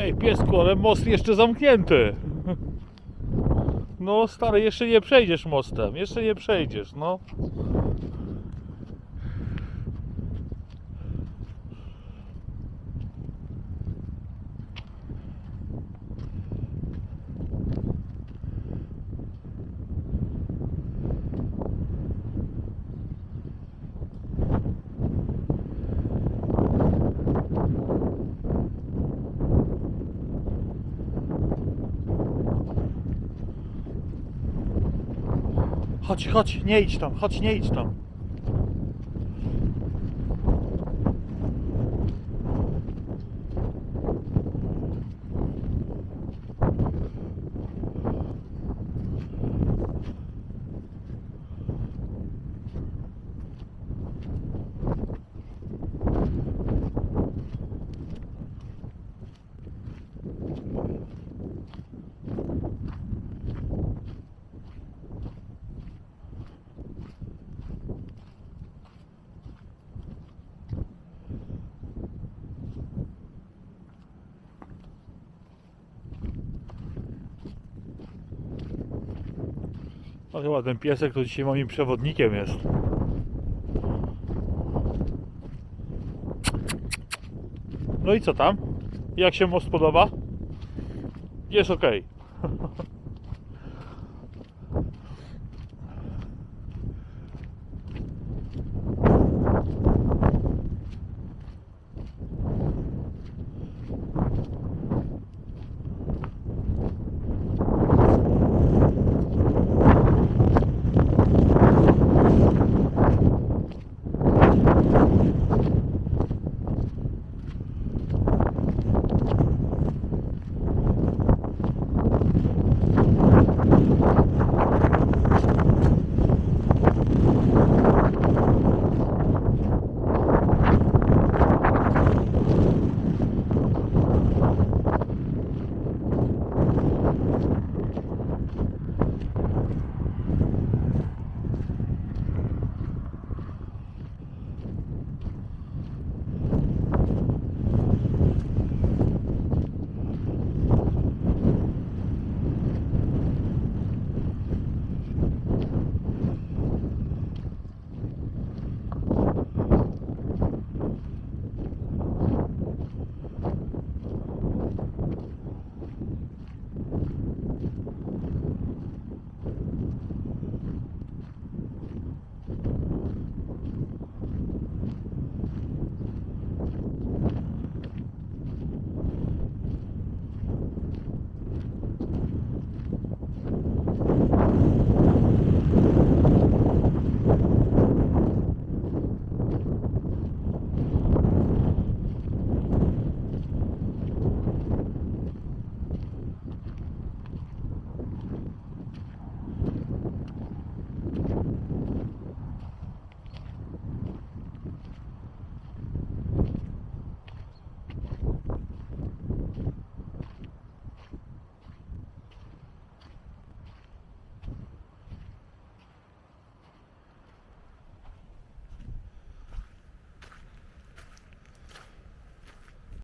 Ej, piesku, ale most jeszcze zamknięty. No, stary, jeszcze nie przejdziesz mostem. Jeszcze nie przejdziesz, no. Chodź, chodź, nie idź tam, chodź, nie idź tam. Chyba ten piesek to dzisiaj moim przewodnikiem jest. No i co tam? Jak się most podoba? Jest ok.